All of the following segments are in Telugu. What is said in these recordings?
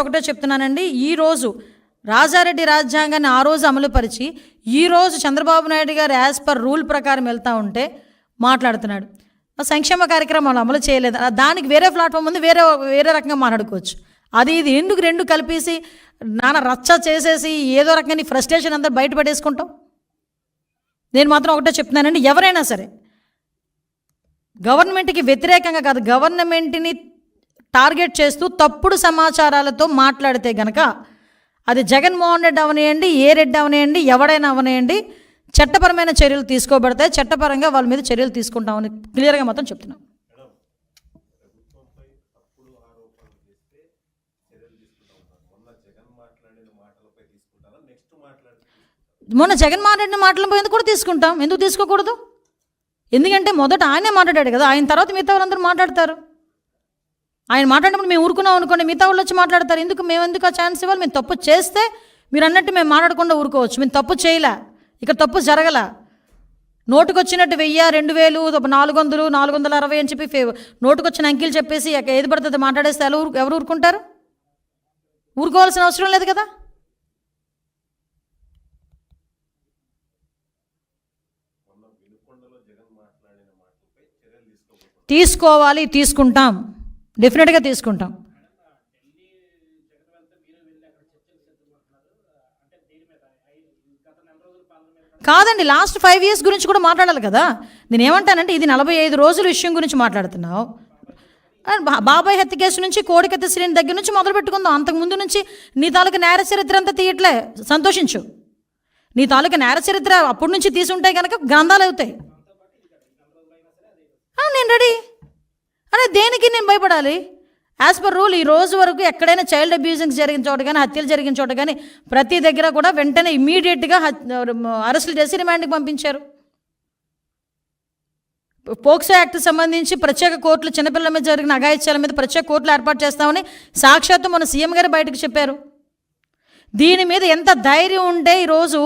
ఒకటే చెప్తున్నానండి. ఈరోజు రాజారెడ్డి రాజ్యాంగాన్ని ఆ రోజు అమలుపరిచి ఈ రోజు చంద్రబాబు నాయుడు గారు యాజ్ పర్ రూల్ ప్రకారం వెళ్తూ ఉంటే మాట్లాడుతున్నాడు. ఆ సంక్షేమ కార్యక్రమాలు అమలు చేయలేదు. దానికి వేరే ప్లాట్ఫామ్ ఉంది వేరే వేరే రకంగా మాట్లాడుకోవచ్చు. అది ఇది ఎందుకు రెండు కలిపేసి నాన్న రచ్చ చేసేసి ఏదో రకంగా నీ ఫ్రస్ట్రేషన్ అంతా బయటపడేసుకుంటాం నేను మాత్రం ఒకటే చెప్తున్నానండి ఎవరైనా సరే గవర్నమెంట్కి వ్యతిరేకంగా కాదు గవర్నమెంట్ని టార్గెట్ చేస్తూ తప్పుడు సమాచారాలతో మాట్లాడితే గనక అది జగన్మోహన్ రెడ్డి అవనేయండి ఏ రెడ్డి అవనేయండి ఎవడైనా అవనేయండి చట్టపరమైన చర్యలు తీసుకోబడతాయి చట్టపరంగా వాళ్ళ మీద చర్యలు తీసుకుంటామని క్లియర్గా మొత్తం చెప్తున్నాం. మొన్న జగన్మోహన్ రెడ్డి మాటలు ఎందుకు కూడా తీసుకుంటాం? ఎందుకు తీసుకోకూడదు? ఎందుకంటే మొదట ఆయనే మాట్లాడాడు కదా ఆయన తర్వాత మిగతా వాళ్ళందరూ మాట్లాడతారు. ఆయన మాట్లాడినప్పుడు మేము ఊరుకున్నాం అనుకోండి మిగతా వాళ్ళు వచ్చి మాట్లాడతారు. ఎందుకు? మేము ఎందుకు ఆ ఛాన్స్ ఇవ్వాలి? మేము తప్పు చేస్తే మీరు అన్నట్టు మేము మాట్లాడకుండా ఊరుకోవచ్చు. మేము తప్పు చేయలే. ఇక్కడ తప్పు జరగల. నోటుకొచ్చినట్టు వెయ్యి రెండు వేలు నాలుగు వందలు నాలుగు వందల అరవై అని చెప్పి ఫే నోటుకొచ్చిన అంకిల్ అంకెలు చెప్పేసి ఎక్క- ఏది పడుతుంది మాట్లాడేస్తే ఎలా ఊరు ఎవరు ఊరుకుంటారు? ఊరుకోవాల్సిన అవసరం లేదు కదా? తీసుకోవాలి తీసుకుంటాం. డెఫినెట్గా తీసుకుంటాం. కాదండి లాస్ట్ ఫైవ్ ఇయర్స్ గురించి కూడా మాట్లాడాలి కదా. నేను ఏమంటానంటే ఇది నలభై ఐదు రోజుల విషయం గురించి మాట్లాడుతున్నావు. బా- బాబాయ్ హత్య కేసు నుంచి కోడికత్త శ్రేణి దగ్గర నుంచి మొదలు పెట్టుకుందాం. అంతకు ముందు నుంచి నీ తాలూకా నేర చరిత్ర అంతా తీయట్లే. సంతోషించు. నీ తాలూకా నేర చరిత్ర అప్పటి నుంచి తీసుంటే కనుక గ్రంథాలు అవుతాయి. నేను రెడీ దేనికి నేను భయపడాలి? యాజ్ పర్ రూల్ ఈ రోజు వరకు ఎక్కడైనా చైల్డ్ అబ్యూజింగ్ జరిగిన చోట కానీ హత్యలు జరిగిన చోట కానీ ప్రతి దగ్గర కూడా వెంటనే ఇమీడియట్గా అరెస్టులు చేసి రిమాండ్కి పంపించారు. పోక్సో యాక్ట్ సంబంధించి ప్రత్యేక కోర్టులు చిన్నపిల్లల మీద జరిగిన అఘాయిత్యాల మీద ప్రత్యేక కోర్టులు ఏర్పాటు చేస్తామని సాక్షాత్తు మన సీఎం గారు బయటకు చెప్పారు. దీని మీద ఎంత ధైర్యం ఉంటే ఈరోజు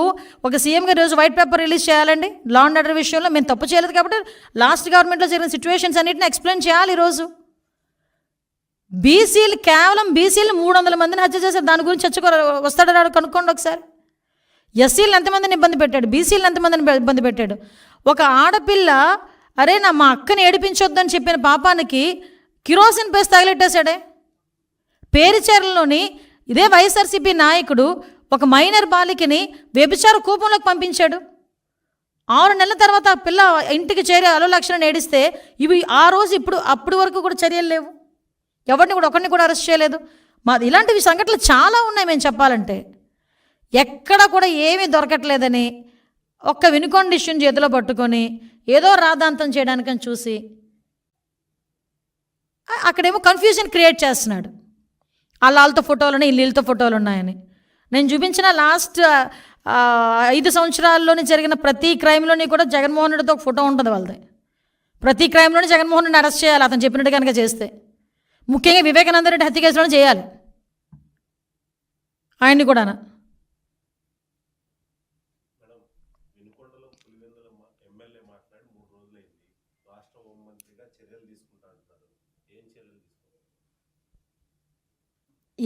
ఒక సీఎం గారు రోజు వైట్ పేపర్ రిలీజ్ చేయాలండి? లా అండ్ ఆర్డర్ విషయంలో మేము తప్పు చేయలేదు కాబట్టి లాస్ట్ గవర్నమెంట్లో జరిగిన సిచ్యువేషన్స్ అన్నింటిని ఎక్స్ప్లెయిన్ చేయాలి ఈరోజు బీసీలు కేవలం బీసీలు మూడు వందల మందిని హత్య చేశారు. దాని గురించి చచ్చుకో వస్తాడో రాడో కనుక్కోండి ఒకసారి. ఎస్సీలు ఎంతమందిని ఇబ్బంది పెట్టాడు? బీసీలు ఎంతమందిని ఇబ్బంది పెట్టాడు? ఒక ఆడపిల్ల అరే నా మా అక్కని ఏడిపించొద్దని చెప్పిన పాపానికి కిరోసిన్ పేస్ తగిలెట్టేశాడే. పేరుచేరలోని ఇదే వైఎస్ఆర్సీపీ నాయకుడు ఒక మైనర్ బాలికని వ్యభిచార కూపంలోకి పంపించాడు. ఆరు నెలల తర్వాత పిల్ల ఇంటికి చేరే అలులక్షణ నేడిస్తే ఏడిస్తే ఇవి ఆ రోజు ఇప్పుడు అప్పటి వరకు కూడా చర్యలు లేవు. ఎవరిని కూడా ఒకరిని కూడా అరెస్ట్ చేయలేదు. మా ఇలాంటివి సంఘటనలు చాలా ఉన్నాయి మేము చెప్పాలంటే. ఎక్కడ కూడా ఏమీ దొరకట్లేదని ఒక్క వినుకొండ ఇష్యూని చేతిలో పట్టుకొని ఏదో రాదాంతం చేయడానికని చూసి అక్కడేమో కన్ఫ్యూజన్ క్రియేట్ చేస్తున్నాడు. వాళ్ళతో ఫోటోలు ఉన్నాయి వీళ్ళతో ఫోటోలు ఉన్నాయని. నేను చూపించిన లాస్ట్ ఐదు సంవత్సరాల్లోని జరిగిన ప్రతి క్రైమ్లోని కూడా జగన్మోహన్ రెడ్డితో ఒక ఫోటో ఉంటుంది వాళ్ళది. ప్రతి క్రైమ్లోని జగన్మోహన్ రెడ్డిని అరెస్ట్ చేయాలి అతను చెప్పినట్టు కనుక చేస్తే. ముఖ్యంగా వివేకానంద రెడ్డి హత్య కేసులోనే చేయాలి. ఆయన్ని కూడా ఎమ్మెల్యే మాట్లాడి మూడు రోజులైంది రాష్ట్ర హోంమంత్రిగా చర్యలు తీసుకుంటా అంటున్నారు ఏం చర్యలు తీసుకుంటారు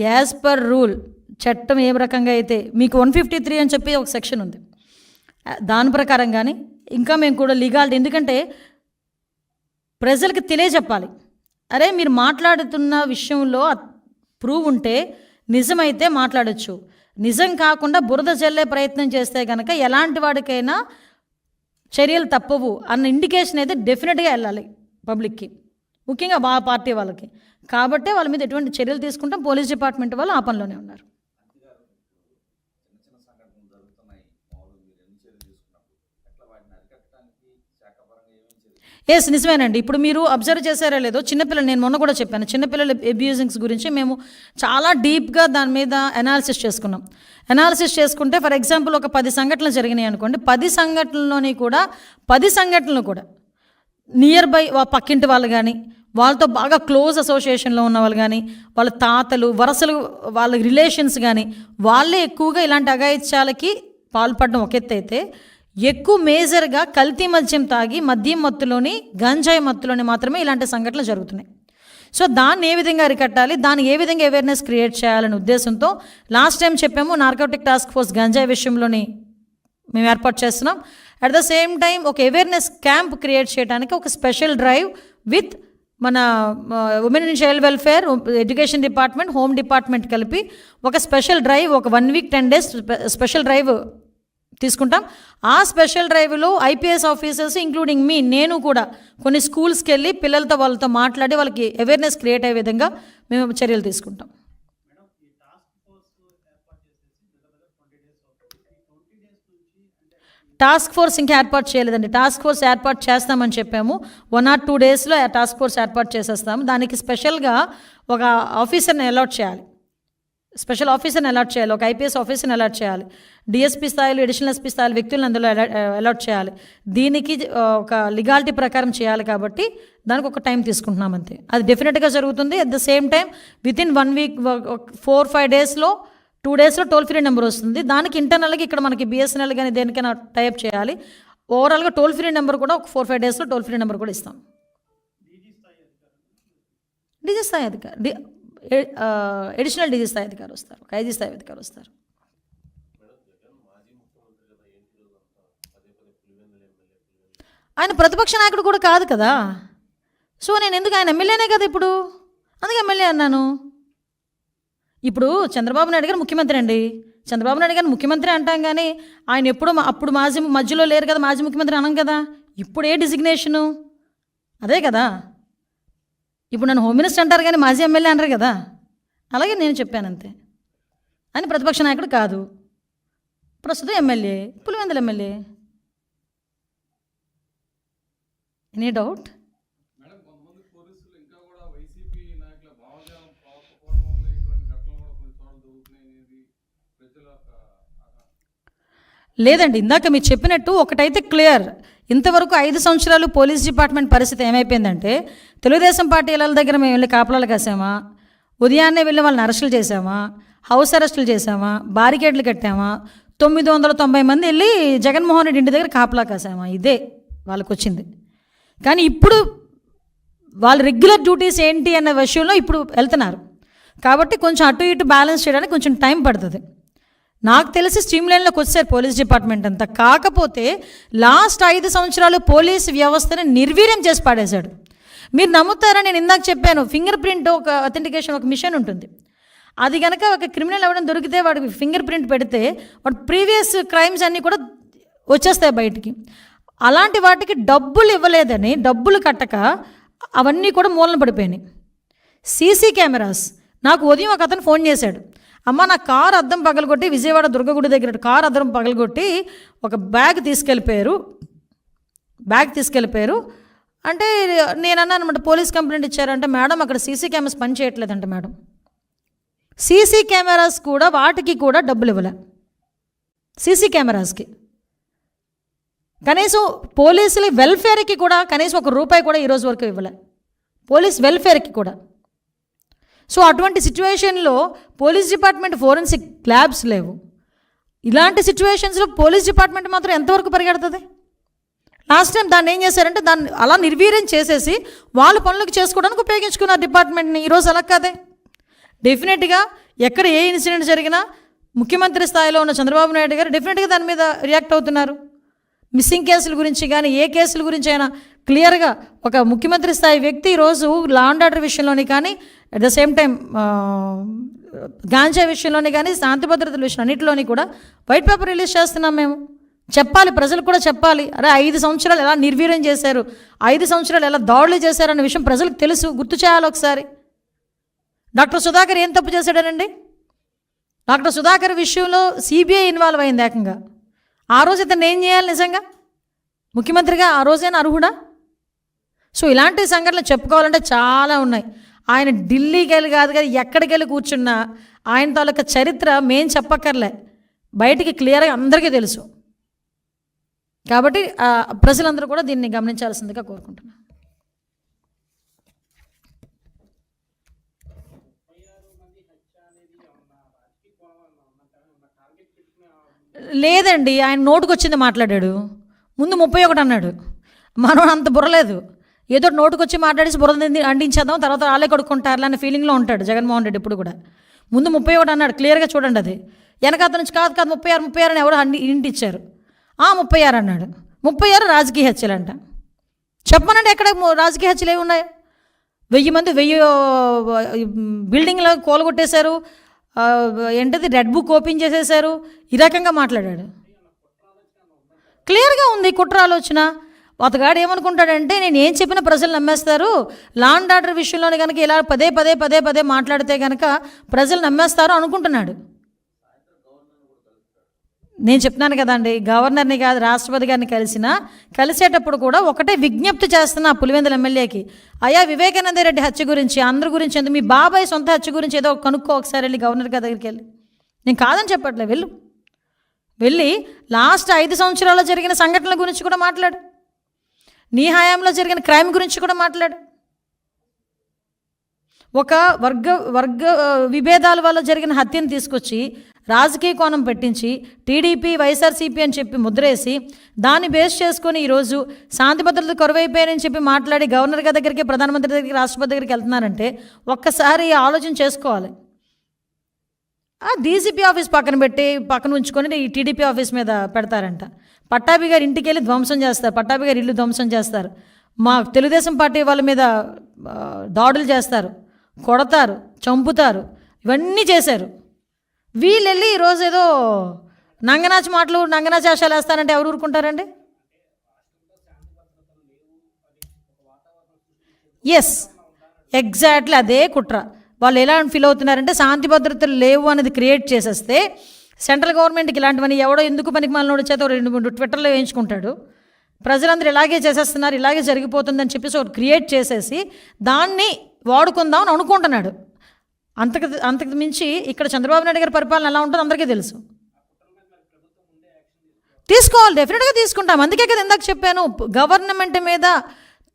యాజ్ పర్ రూల్ చట్టం ఏ రకంగా అయితే మీకు వన్ ఫిఫ్టీ త్రీ అని చెప్పి ఒక సెక్షన్ ఉంది. దాని ప్రకారం కానీ ఇంకా మేము కూడా లీగాలిటీ ఎందుకంటే ప్రజలకు తెలియజెప్పాలి. అరే మీరు మాట్లాడుతున్న విషయంలో ప్రూవ్ ఉంటే నిజమైతే మాట్లాడొచ్చు. నిజం కాకుండా బురద చల్లే ప్రయత్నం చేస్తే కనుక ఎలాంటి వాడికైనా చర్యలు తప్పవు అన్న ఇండికేషన్ అయితే డెఫినెట్గా వెళ్ళాలి పబ్లిక్కి ముఖ్యంగా మా పార్టీ వాళ్ళకి. కాబట్టే వాళ్ళ మీద ఎటువంటి చర్యలు తీసుకుంటాం. పోలీస్ డిపార్ట్మెంట్ వాళ్ళు ఆ పనిలోనే ఉన్నారు. ఎస్ నిజమేనండి. ఇప్పుడు మీరు అబ్జర్వ్ చేశారా లేదో చిన్నపిల్లలు నేను మొన్న కూడా చెప్పాను. చిన్నపిల్లల అబ్యూజింగ్స్ గురించి మేము చాలా డీప్గా దాని మీద అనాలిసిస్ చేసుకున్నాం. అనాలిసిస్ చేసుకుంటే ఫర్ ఎగ్జాంపుల్ ఒక పది సంఘటనలు జరిగినాయి అనుకోండి. పది సంఘటనలోని కూడా పది సంఘటనలు కూడా నియర్ బై పక్కింటి వాళ్ళు కానీ వాళ్ళతో బాగా క్లోజ్ అసోసియేషన్లో ఉన్న వాళ్ళు కానీ వాళ్ళ తాతలు వరసలు వాళ్ళ రిలేషన్స్ కానీ వాళ్ళే ఎక్కువగా ఇలాంటి అఘాయిత్యాలకి పాల్పడడం ఒక ఎత్తు అయితే ఎక్కువ మేజర్గా కల్తీ మద్యం తాగి మద్యం మత్తులోని గంజాయి మత్తులోని మాత్రమే ఇలాంటి సంఘటనలు జరుగుతున్నాయి. సో దాన్ని ఏ విధంగా అరికట్టాలి దాన్ని ఏ విధంగా అవేర్నెస్ క్రియేట్ చేయాలనే ఉద్దేశంతో లాస్ట్ టైం చెప్పాము నార్కోటిక్ టాస్క్ ఫోర్స్ గంజాయి విషయంలోని మేము ఏర్పాటు చేస్తున్నాం. అట్ ద సేమ్ టైం ఒక అవేర్నెస్ క్యాంప్ క్రియేట్ చేయడానికి ఒక స్పెషల్ డ్రైవ్ విత్ మన women and child welfare education department home department కలిపి ఒక స్పెషల్ డ్రైవ్ ఒక one week ten days special drive తీసుకుంటాం. ఆ స్పెషల్ డ్రైవ్లో ఐపీఎస్ ఆఫీసర్స్ ఇంక్లూడింగ్ మీ నేను కూడా కొన్ని స్కూల్స్కి వెళ్ళి పిల్లలతో వాళ్ళతో మాట్లాడి వాళ్ళకి అవేర్నెస్ క్రియేట్ అయ్యే విధంగా మేము చర్యలు తీసుకుంటాం. టాస్క్ ఫోర్స్ ఇంకా ఏర్పాటు చేయలేదండి. టాస్క్ ఫోర్స్ ఏర్పాటు చేస్తామని చెప్పాము. వన్ ఆర్ టూ డేస్లో టాస్క్ ఫోర్స్ ఏర్పాటు చేసేస్తాము. దానికి స్పెషల్గా ఒక ఆఫీసర్ని అలాట్ చేయాలి. స్పెషల్ ఆఫీసర్ని అలాట్ చేయాలి. ఒక ఐపీఎస్ ఆఫీసర్ని అలాట్ చేయాలి. డిఎస్పీ స్థాయిలో అడిషనల్ ఎస్పీ స్థాయిలో వ్యక్తులను అందులో అలాట్ eh, చేయాలి. దీనికి eh, ఒక లిగాలిటీ ప్రకారం చేయాలి కాబట్టి దానికి ఒక టైం తీసుకుంటున్నాం అంతే. అది డెఫినెట్గా జరుగుతుంది. At the same time with in one week four five డేస్లో టూ డేస్లో టోల్ ఫ్రీ నెంబర్ వస్తుంది. దానికి ఇంటర్నల్గా ఇక్కడ మనకి బిఎస్ఎన్ఎల్ కానీ దేనికైనా టైప్ చేయాలి. ఓవరాల్గా టోల్ ఫ్రీ నెంబర్ కూడా ఒక ఫోర్ ఫైవ్ డేస్లో టోల్ ఫ్రీ నెంబర్ కూడా ఇస్తాం. డీజీ స్థాయి అధికారి. డి ఎడిషనల్ డీజీ స్థాయి అధికారి వస్తారు. ఒక ఐజీ స్థాయి అధికారి వస్తారు. ఆయన ప్రతిపక్ష నాయకుడు కూడా కాదు కదా. సో నేను ఎందుకు ఆయన ఎమ్మెల్యేనే కదా ఇప్పుడు? అందుకే ఎమ్మెల్యే అన్నాను. ఇప్పుడు చంద్రబాబు నాయుడు గారు ముఖ్యమంత్రి అండి. చంద్రబాబు నాయుడు గారిని ముఖ్యమంత్రి అంటాం కానీ ఆయన ఎప్పుడు అప్పుడు మాజీ మధ్యలో లేరు కదా మాజీ ముఖ్యమంత్రి అనం కదా. ఇప్పుడు ఏ డిజిగ్నేషను. అదే కదా. ఇప్పుడు నన్ను హోమ్ మినిస్టర్ అంటారు కానీ మాజీ ఎమ్మెల్యే అంటారు కదా. అలాగే నేను చెప్పాను అంతే. అని ప్రతిపక్ష నాయకుడు కాదు. ప్రస్తుతం MLA Pulivendula MLA. Any doubt? లేదండి ఇందాక మీరు చెప్పినట్టు ఒకటైతే క్లియర్. ఇంతవరకు ఐదు సంవత్సరాలు పోలీస్ డిపార్ట్మెంట్ పరిస్థితి ఏమైపోయిందంటే తెలుగుదేశం పార్టీ ఇళ్ళ దగ్గర మేము వెళ్ళి కాపలాలు కాసామా? ఉదయాన్నే వెళ్ళి వాళ్ళని అరెస్టులు చేసామా? హౌస్ అరెస్టులు చేసామా? బారికేడ్లు కట్టామా? తొమ్మిది వందల తొంభై మంది వెళ్ళి జగన్మోహన్ రెడ్డి ఇంటి దగ్గర కాపలా కాసామా? ఇదే వాళ్ళకి వచ్చింది కానీ ఇప్పుడు వాళ్ళ రెగ్యులర్ డ్యూటీస్ ఏంటి అన్న విషయంలో ఇప్పుడు వెళ్తున్నారు. కాబట్టి కొంచెం అటు ఇటు బ్యాలెన్స్ చేయడానికి కొంచెం టైం పడుతుంది. నాకు తెలిసి స్ట్రీమ్ లైన్లోకి వచ్చారు పోలీస్ డిపార్ట్మెంట్ అంతా. కాకపోతే లాస్ట్ ఐదు సంవత్సరాలు పోలీస్ వ్యవస్థని నిర్వీర్యం చేసి పాడేశాడు. మీరు నమ్ముతారని నేను ఇందాక చెప్పాను ఫింగర్ ప్రింట్ ఒక అథెంటికేషన్ ఒక మిషన్ ఉంటుంది. అది కనుక ఒక క్రిమినల్ అవ్వడం దొరికితే వాడికి ఫింగర్ ప్రింట్ పెడితే వాడు ప్రీవియస్ క్రైమ్స్ అన్నీ కూడా వచ్చేస్తాయి బయటికి. అలాంటి వాటికి డబ్బులు ఇవ్వలేదని డబ్బులు కట్టక అవన్నీ కూడా మూలన పడిపోయినాయి. CC cameras. నాకు ఉదయం ఒక అతను ఫోన్ చేశాడు. అమ్మ నా కార్ అద్దం పగలగొట్టి విజయవాడ దుర్గగుడి దగ్గర కార్ అద్దం పగలగొట్టి ఒక బ్యాగ్ తీసుకెళ్ళిపోయారు. బ్యాగ్ తీసుకెళ్ళిపోయారు. అంటే నేనన్నా అనమాట పోలీస్ కంప్లైంట్ ఇచ్చారంటే మేడం అక్కడ సీసీ కెమెరాస్ పని చేయట్లేదంట మేడం. సీసీ కెమెరాస్ కూడా వాటికి కూడా డబ్బులు ఇవ్వలే. సీసీ కెమెరాస్కి. కనీసం పోలీసుల వెల్ఫేర్కి కూడా కనీసం ఒక రూపాయి కూడా ఈరోజు వరకు ఇవ్వలే. పోలీస్ వెల్ఫేర్కి కూడా. సో అటువంటి సిచ్యువేషన్లో పోలీస్ డిపార్ట్మెంట్ ఫోరెన్సిక్ ల్యాబ్స్ లేవు. ఇలాంటి సిచ్యువేషన్స్లో పోలీస్ డిపార్ట్మెంట్ మాత్రం ఎంతవరకు పరిగెడుతుంది? లాస్ట్ టైం దాన్ని ఏం చేశారంటే దాన్ని అలా నిర్వీర్యం చేసేసి వాళ్ళ పనులకు చేసుకోవడానికి ఉపయోగించుకున్నారు డిపార్ట్మెంట్ని. ఈరోజు అలా కాదే. డెఫినెట్గా ఎక్కడ ఏ ఇన్సిడెంట్ జరిగినా ముఖ్యమంత్రి స్థాయిలో ఉన్న చంద్రబాబు నాయుడు గారు డెఫినెట్గా దాని మీద రియాక్ట్ అవుతున్నారు. మిస్సింగ్ కేసుల గురించి కానీ ఏ కేసుల గురించి అయినా క్లియర్గా ఒక ముఖ్యమంత్రి స్థాయి వ్యక్తి ఈరోజు లా అండ్ ఆర్డర్ విషయంలోని కానీ at the same time ganja విషయంలోనే కానీ శాంతి భద్రతల విషయం అన్నింటిలోని కూడా వైట్ పేపర్ రిలీజ్ చేస్తున్నాం మేము. చెప్పాలి ప్రజలు కూడా చెప్పాలి. అరే ఐదు సంవత్సరాలు ఎలా నిర్వీర్యం చేశారు? ఐదు సంవత్సరాలు ఎలా దాడులు చేశారన్న విషయం ప్రజలకు తెలుసు. గుర్తు చేయాలి ఒకసారి. డాక్టర్ సుధాకర్ ఏం తప్పు చేశాడనండి? డాక్టర్ సుధాకర్ విషయంలో సిబిఐ ఇన్వాల్వ్ అయింది ఏకంగా. ఆ రోజు ఇతను ఏం చేయాలి నిజంగా? ముఖ్యమంత్రిగా ఆ రోజైనా అర్హుడా? సో ఇలాంటి సంఘటనలు చెప్పుకోవాలంటే చాలా ఉన్నాయి. ఆయన ఢిల్లీకి వెళ్ళి కాదు కదా ఎక్కడికి వెళ్ళి కూర్చున్నా ఆయన తాలూకా చరిత్ర మేం చెప్పక్కర్లే. బయటికి క్లియర్గా అందరికీ తెలుసు. కాబట్టి ప్రజలందరూ కూడా దీన్ని గమనించాల్సిందిగా కోరుకుంటున్నాను. లేదండి ఆయన నోటుకొచ్చింది మాట్లాడాడు. ముందు ముప్పై ఒకటి అన్నాడు. మనం అంత బుర్రలేదు ఏదో నోటుకొచ్చి మాట్లాడేసి బురద అండించేద్దాం తర్వాత వాళ్ళే కొడుకుంటారు అనే ఫీలింగ్లో ఉంటాడు జగన్మోహన్ రెడ్డి ఇప్పుడు కూడా. ముందు ముప్పై ఒకటి అన్నాడు క్లియర్గా చూడండి అది. వెనక నుంచి కాదు కాదు ముప్పై ఆరు ముప్పై ఆరు అని ఎవరు అండి ఇంటిచ్చారు. ఆ ముప్పై ఆరు అన్నాడు. ముప్పై ఆరు రాజకీయ హత్యలంట చెప్పనండి ఎక్కడ రాజకీయ హత్యలు ఏమి ఉన్నాయి? వెయ్యి మంది వెయ్యి బిల్డింగ్లో కూలగొట్టేశారు ఏంటది రెడ్ బుక్ ఓపెన్ చేసేశారు ఈ రకంగా మాట్లాడాడు. క్లియర్గా ఉంది కుట్ర ఆలోచన. అతగాడు ఏమనుకుంటాడంటే నేను ఏం చెప్పినా ప్రజలు నమ్మేస్తారు. లాండ్ ఆర్డర్ విషయంలోనే కనుక ఇలా పదే పదే పదే పదే మాట్లాడితే కనుక ప్రజలు నమ్మేస్తారు అనుకుంటున్నాడు. నేను చెప్తున్నాను కదండి గవర్నర్ని కాదు రాష్ట్రపతి గారిని కలిసిన కలిసేటప్పుడు కూడా ఒకటే విజ్ఞప్తి చేస్తున్నా పులివెందుల ఎమ్మెల్యేకి. అయ్యా వివేకానంద రెడ్డి హత్య గురించి అందరి గురించి ఎందుకు? మీ బాబాయ్ సొంత హత్య గురించి ఏదో కనుక్కో ఒకసారి వెళ్ళి గవర్నర్ గారి దగ్గరికి వెళ్ళి. నేను కాదని చెప్పట్లే వెళ్ళు. వెళ్ళి లాస్ట్ ఐదు సంవత్సరాల్లో జరిగిన సంఘటనల గురించి కూడా మాట్లాడు. నీ హయాంలో జరిగిన క్రైమ్ గురించి కూడా మాట్లాడు. ఒక వర్గ వర్గ విభేదాల వల్ల జరిగిన హత్యను తీసుకొచ్చి రాజకీయ కోణం పెట్టించి టీడీపీ వైఎస్ఆర్సీపీ అని చెప్పి ముద్రేసి దాన్ని బేస్ చేసుకొని ఈరోజు శాంతి భద్రత కరువైపోయాయని చెప్పి మాట్లాడి గవర్నర్ గారి దగ్గరికి ప్రధానమంత్రి దగ్గరికి రాష్ట్రపతి దగ్గరికి వెళ్తున్నారంటే ఒక్కసారి ఆలోచన చేసుకోవాలి. డీసీపీ ఆఫీస్ పక్కన పెట్టి పక్కన ఉంచుకొని ఈ టీడీపీ ఆఫీస్ మీద పెడతారంట. పట్టాభి గారు ఇంటికి వెళ్ళి ధ్వంసం చేస్తారు. పట్టాభి గారు ఇల్లు ధ్వంసం చేస్తారు. మా తెలుగుదేశం పార్టీ వాళ్ళ మీద దాడులు చేస్తారు. కొడతారు. చంపుతారు. ఇవన్నీ చేశారు. వీళ్ళు వెళ్ళి ఈరోజు ఏదో నంగనాచి మాటలు నంగనాచి ఆశాలు వేస్తారంటే ఎవరు ఊరుకుంటారండి? ఎస్ ఎగ్జాక్ట్లీ అదే కుట్ర. వాళ్ళు ఎలా ఫీల్ అవుతున్నారంటే శాంతి భద్రతలు లేవు అనేది క్రియేట్ చేసేస్తే సెంట్రల్ గవర్నమెంట్కి ఇలాంటివన్నీ ఎవడో ఎందుకు పనికి మాలినోడి చేత రెండు మూడు ట్విట్టర్లో వేయించుకుంటాడు. ప్రజలందరూ ఇలాగే చేసేస్తున్నారు ఇలాగే జరిగిపోతుందని చెప్పేసి ఒకటి క్రియేట్ చేసేసి దాన్ని వాడుకుందాం అని అనుకుంటున్నాడు. అంతకు అంతకు మించి ఇక్కడ చంద్రబాబు నాయుడు గారి పరిపాలన ఎలా ఉంటుందో అందరికీ తెలుసు. తీసుకోవాలి డెఫినెట్గా తీసుకుంటాం. అందుకే కదా ఇందాక చెప్పాను గవర్నమెంట్ మీద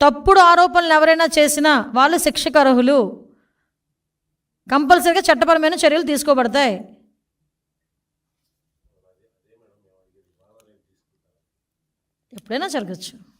తప్పుడు ఆరోపణలు ఎవరైనా చేసినా వాళ్ళు శిక్షకు అర్హులు. కంపల్సరీగా చట్టపరమైన చర్యలు తీసుకోబడతాయి. ఎప్పుడైనా జరగచ్చు.